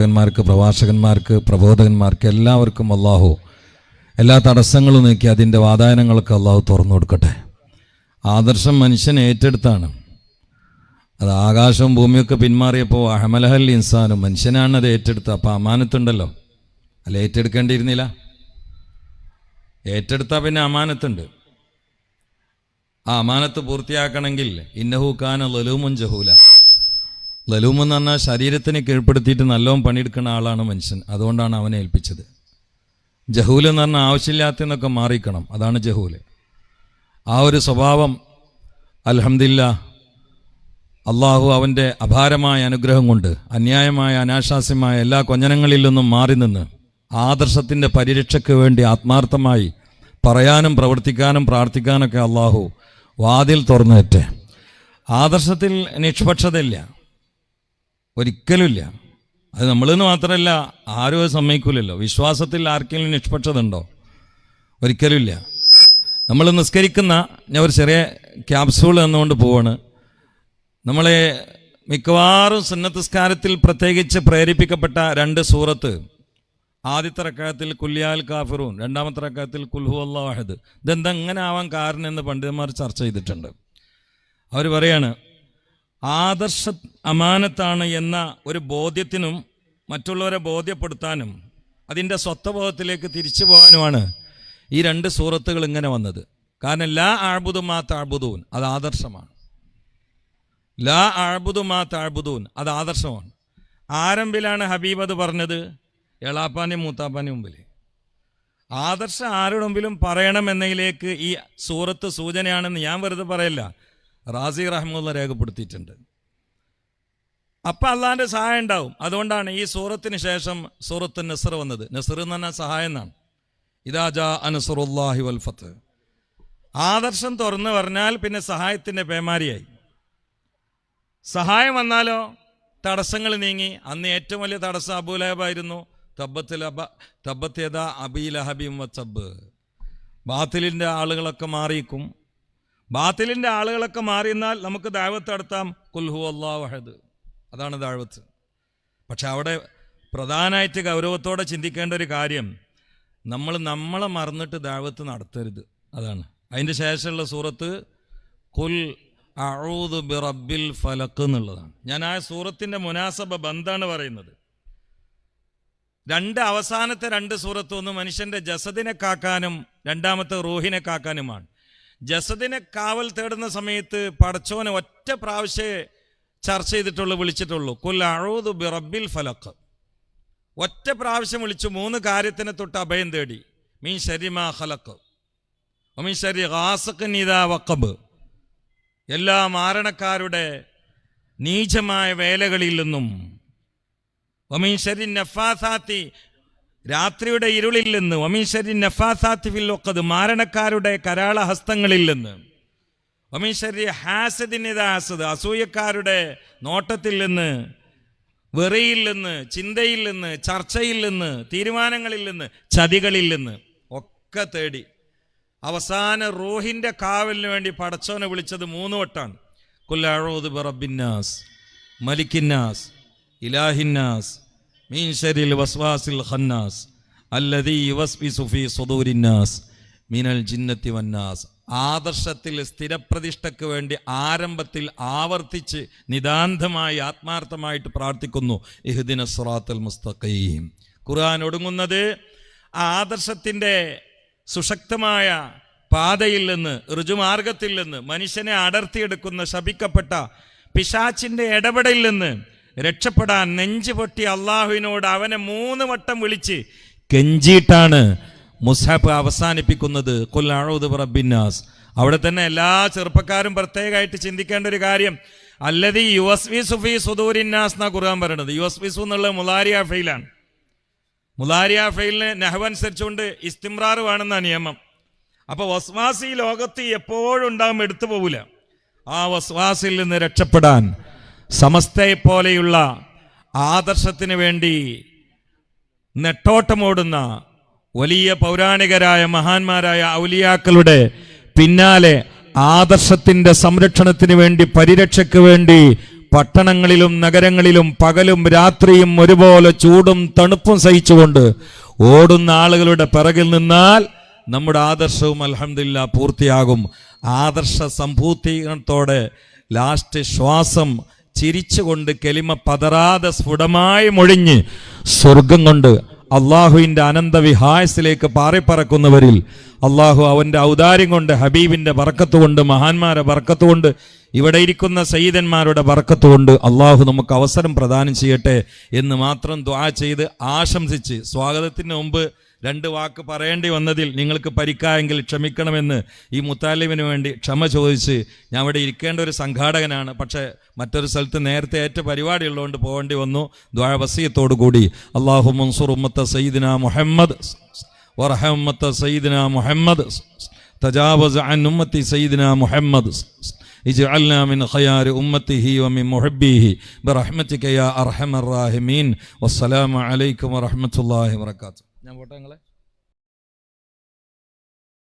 പ്രവർത്തകന്മാർക്ക് പ്രഭാഷകന്മാർക്ക് പ്രബോധകന്മാർക്ക് എല്ലാവർക്കും അള്ളാഹു എല്ലാ തടസ്സങ്ങളും നീക്കി അതിന്റെ വാതായനങ്ങളൊക്കെ അള്ളാഹു തുറന്നു കൊടുക്കട്ടെ. ആദർശം മനുഷ്യൻ ഏറ്റെടുത്താണ്. അത് ആകാശവും ഭൂമിയൊക്കെ പിന്മാറിയപ്പോൾ അഹമലഹൽ ഇൻസാനും മനുഷ്യനാണ് അത് ഏറ്റെടുത്തത്. അപ്പോൾ അമാനത്തുണ്ടല്ലോ. അല്ല ഏറ്റെടുക്കേണ്ടിയിരുന്നില്ല. ഏറ്റെടുത്താൽ പിന്നെ അമാനത്തുണ്ട്. ആ അമാനത്ത് പൂർത്തിയാക്കണമെങ്കിൽ ഇന്നഹു ഖാൻ ലലൂമുൻ ജഹൂല. ലലൂം എന്ന് പറഞ്ഞാൽ ശരീരത്തിനെ കീഴ്പ്പെടുത്തിയിട്ട് നല്ലോണം പണിയെടുക്കുന്ന ആളാണ് മനുഷ്യൻ. അതുകൊണ്ടാണ് അവനെ ഏൽപ്പിച്ചത്. ജഹൂൽ എന്ന് പറഞ്ഞാൽ ആവശ്യമില്ലാത്തതെന്നൊക്കെ മാറിക്കണം. അതാണ് ജഹൂൽ ആ ഒരു സ്വഭാവം അലഹമില്ല അള്ളാഹു അവന്റെ അപാരമായ അനുഗ്രഹം കൊണ്ട് അന്യായമായ അനാശാസ്യമായ എല്ലാ കൊഞ്ഞനങ്ങളിൽ നിന്നും മാറി നിന്ന് ആദർശത്തിന്റെ പരിരക്ഷയ്ക്ക് വേണ്ടി ആത്മാർത്ഥമായി പറയാനും പ്രവർത്തിക്കാനും പ്രാർത്ഥിക്കാനൊക്കെ അള്ളാഹു വാതിൽ തുറന്നേറ്റെ. ആദർശത്തിൽ നിഷ്പക്ഷതയില്ല. ഒരിക്കലുമില്ല. അത് നമ്മളെന്ന് മാത്രമല്ല ആരും അത് സമ്മതിക്കൂലല്ലോ. വിശ്വാസത്തിൽ ആർക്കെങ്കിലും നിഷ്പക്ഷത ഉണ്ടോ ഒരിക്കലുമില്ല. നമ്മൾ നിസ്കരിക്കുന്ന ഞാൻ ഒരു ചെറിയ ക്യാപ്സൂൾ എന്നുകൊണ്ട് പോവാണ്. നമ്മളെ മിക്കവാറും സുന്നത്തസ്കാരത്തിൽ പ്രത്യേകിച്ച് പ്രേരിപ്പിക്കപ്പെട്ട രണ്ട് സൂറത്ത്. ആദ്യത്തെ റക്കായത്തിൽ കുല്യാൽ കാഫിറൂൻ രണ്ടാമത്തെ റക്കായത്തിൽ കുൽഹു അള്ളാഹദ് ഇതെന്തെങ്ങനെ ആവാൻ കാരണം എന്ന് പണ്ഡിതന്മാർ ചർച്ച ചെയ്തിട്ടുണ്ട്. അവർ പറയാണ് ആദർശ അമാനത്താണ് എന്ന ഒരു ബോധ്യത്തിനും മറ്റുള്ളവരെ ബോധ്യപ്പെടുത്താനും അതിന്റെ സ്വത്വബോധത്തിലേക്ക് തിരിച്ചു പോകാനുമാണ് ഈ രണ്ട് സൂറത്തുകൾ ഇങ്ങനെ വന്നത്. കാരണം ലാ ആഴ്ബുദു മാ താഴ്ബുദൂൻ അത് ആദർശമാണ്. ലാ ആഴ്ബുദു മാ താഴ്ബുദൂൻ അത് ആദർശമാണ്. ആരംഭിലാണ് ഹബീബ് അത് പറഞ്ഞത്? എളാപ്പാനെയും മൂത്താപ്പാനെയും മുമ്പിൽ. ആദർശം ആരുടെ മുമ്പിലും പറയണമെന്നതിലേക്ക് ഈ സൂറത്ത് സൂചനയാണെന്ന് ഞാൻ വെറുതെ പറയല്ല. റാസി റഹ്മുള്ള രേഖപ്പെടുത്തിയിട്ടുണ്ട്. അപ്പം അള്ളാന്റെ സഹായം ഉണ്ടാവും. അതുകൊണ്ടാണ് ഈ സൂറത്തിന് ശേഷം സൂറത്ത് നസർ വന്നത്. നസർ എന്ന് പറഞ്ഞാൽ സഹായം എന്നാണ്. ഇതാജാ അനസറുല്ലാഹി വൽഫത്ത് ആദർശം തുറന്നു പറഞ്ഞാൽ പിന്നെ സഹായത്തിന്റെ പേമാരിയായി. സഹായം വന്നാലോ? തടസ്സങ്ങൾ നീങ്ങി. അന്ന് ഏറ്റവും വലിയ തടസ്സം അബൂലഹബായിരുന്നു തബ്ബത്തിൽ അബ തബ്ബത്തേത അബീലഹബിം വച്ചബ് ബാത്തിലിന്റെ ആളുകളൊക്കെ മാറിയിക്കും ബാത്തിലിന്റെ ആളുകളൊക്കെ മാറിയെന്നാൽ നമുക്ക് ദാവത്ത് നടത്താം. കുൽഹു അള്ളാഹ് അതാണ് ദാഴ്വത്ത് പക്ഷെ അവിടെ പ്രധാനമായിട്ട് ഗൗരവത്തോടെ ചിന്തിക്കേണ്ട ഒരു കാര്യം നമ്മൾ നമ്മളെ മറന്നിട്ട് ദാവത്ത് നടത്തരുത്. അതാണ്. അതിന്റെ ശേഷമുള്ള സൂറത്ത് കുൽ അഊദു ബിറബിൽ ഫലക്ക് എന്നുള്ളതാണ്. ഞാൻ ആ സൂറത്തിന്റെ മുനാസബ ബന്ധാണ് പറയുന്നത്. രണ്ട് അവസാനത്തെ രണ്ട് സൂറത്തൊന്ന് മനുഷ്യന്റെ ജസദിനെ കാക്കാനും രണ്ടാമത്തെ റൂഹിനെ കാക്കാനുമാണ്. ജസദിനെ കാവൽ തേടുന്ന സമയത്ത് പടച്ചോനെ ഒറ്റ പ്രാവശ്യേ ചർച്ച ചെയ്തിട്ടുള്ളൂ വിളിച്ചിട്ടുള്ളൂ. അഴൂദു ബിറബിൽ ഫലക്ക് ഒറ്റ പ്രാവശ്യം വിളിച്ചു മൂന്ന് കാര്യത്തിനെ തൊട്ട് അഭയം തേടി. മീൻ ശരിമാ ഹലക്ക് ഒമീൻ ശരി ഹാസക്ക് നീതാ വക്കബ് എല്ലാ മാരണക്കാരുടെ നീചമായ വേലകളിൽ നിന്നും. ഒമീൻ ശരി നഫാസാത്തി രാത്രിയുടെ ഇരുളിൽ നിന്ന് ഒമീശരി നഫാസാത്തിഫിൽ നഫാസാത്തി ഫിൽ ഒക്കത് മാരണക്കാരുടെ കരാളഹസ്തങ്ങളിൽ നിന്ന്. ഒമീശരി ഹാസദിനിതാസത് അസൂയക്കാരുടെ നോട്ടത്തിൽ നിന്ന് വെറിയിൽ നിന്ന് ചിന്തയിൽ നിന്ന് ചർച്ചയിൽ നിന്ന് തീരുമാനങ്ങളിൽ നിന്ന് ചതികളിൽ നിന്ന് ഒക്കെ തേടി. അവസാന റൂഹിന്റെ കാവലിന് വേണ്ടി പടച്ചോനെ വിളിച്ചത് മൂന്ന് വട്ടാണ്. കുല്ലാഴോദ് ബറബിന്നാസ് മലിക്കിന്നാസ് ഇലാഹിന്നാസ് മീൻ വസ്വാസിൽ മിനൽ ജിന്നത്തി വന്നാസ്. ആദർശത്തിൽ സ്ഥിരപ്രതിഷ്ഠയ്ക്ക് വേണ്ടി ആരംഭത്തിൽ ആവർത്തിച്ച് നിതാന്തമായി ആത്മാർത്ഥമായിട്ട് പ്രാർത്ഥിക്കുന്നു. ഇഹുദിന സുറാത്തൽ മുസ്തഖീം. ഖുർആൻ ഒടുങ്ങുന്നത് ആ ആദർശത്തിന്റെ സുശക്തമായ പാതയിൽ നിന്ന് ഋജുമാർഗത്തിൽ നിന്ന് മനുഷ്യനെ അടർത്തിയെടുക്കുന്ന ശപിക്കപ്പെട്ട പിശാച്ചിന്റെ ഇടപെടലിൽ നിന്ന് രക്ഷപ്പെടാൻ നെഞ്ചു പൊട്ടി അള്ളാഹുവിനോട് അവനെ മൂന്ന് വട്ടം വിളിച്ച് കെഞ്ചിയിട്ടാണ് മുസാഫ് അവസാനിപ്പിക്കുന്നത്. കൊല്ലാഴുത് റബ്ബിന്നാസ് അവിടെ തന്നെ എല്ലാ ചെറുപ്പക്കാരും പ്രത്യേകമായിട്ട് ചിന്തിക്കേണ്ട ഒരു കാര്യം. അല്ലത് യു എസ് വി സുഫി സുദൂരിന്നാസ് എന്നാ കുറുകാൻ പറയണത് യു എസ് വി സു എന്നുള്ളത് മുലാരിയ ഫെയിലാണ് മുലാരിയ ഫെയിലിന് നെഹവ് അനുസരിച്ചുകൊണ്ട് ഇസ്തിമ്രാർ വേണമെന്ന നിയമം. അപ്പോൾ വസ്വാസി ലോകത്ത് എപ്പോഴും ഉണ്ടാകും എടുത്തു പോകില്ല ആ വസ്വാസിൽ നിന്ന് രക്ഷപ്പെടാൻ സമസ്തയെ പോലെയുള്ള ആദർശത്തിന് വേണ്ടി നെട്ടോട്ടമോടുന്ന വലിയ പൗരാണികരായ മഹാന്മാരായ ഔലിയാക്കളുടെ പിന്നാലെ ആദർശത്തിന്റെ സംരക്ഷണത്തിന് വേണ്ടി പരിരക്ഷയ്ക്ക് വേണ്ടി പട്ടണങ്ങളിലും നഗരങ്ങളിലും പകലും രാത്രിയും ഒരുപോലെ ചൂടും തണുപ്പും സഹിച്ചുകൊണ്ട് ഓടുന്ന ആളുകളുടെ പിറകിൽ നിന്നാൽ നമ്മുടെ ആദർശവും അലഹമില്ല പൂർത്തിയാകും. ആദർശ സംഭൂത്തീകരണത്തോടെ ലാസ്റ്റ് ശ്വാസം ചിരിച്ചുകൊണ്ട് കെലിമ പതറാതെ സ്ഫുടമായി മൊഴിഞ്ഞ് സ്വർഗം കൊണ്ട് അള്ളാഹുവിന്റെ അനന്ത വിഹായസിലേക്ക് പാറിപ്പറക്കുന്നവരിൽ അള്ളാഹു അവന്റെ ഔദാര്യം കൊണ്ട് ഹബീബിന്റെ കൊണ്ട് മഹാന്മാരെ കൊണ്ട് ഇവിടെ ഇരിക്കുന്ന സയ്യിദന്മാരുടെ കൊണ്ട് അള്ളാഹു നമുക്ക് അവസരം പ്രദാനം ചെയ്യട്ടെ എന്ന് മാത്രം ദ്വാ ചെയ്ത് ആശംസിച്ച് സ്വാഗതത്തിന് മുമ്പ് രണ്ട് വാക്ക് പറയേണ്ടി വന്നതിൽ നിങ്ങൾക്ക് പരിക്കായെങ്കിൽ ക്ഷമിക്കണമെന്ന് ഈ മുത്താലിമിന് വേണ്ടി ക്ഷമ ചോദിച്ച് ഞാൻ ഇവിടെ ഇരിക്കേണ്ട ഒരു സംഘാടകനാണ് പക്ഷേ മറ്റൊരു സ്ഥലത്ത് നേരത്തെ ഏറ്റ പരിപാടി ഉള്ളതുകൊണ്ട് പോകേണ്ടി വന്നു ദ്വാവസീയത്തോടു കൂടി അള്ളാഹു മൻസൂർ ഉമ്മത്ത സയ്യിദിന മുഹമ്മദ് വറഹമ്മത്ത സയ്യിദിന മുഹമ്മദ് തജാവസ് അൻ ഉമ്മത്തി സയ്യിദിന മുഹമ്മദ് اجعلنا من خيار أمته ومن محبيه برحمتك يا أرحم الراحمين والسلام عليكم ورحمة الله وبركاته ഞാൻ പോട്ടെ നിങ്ങളെ.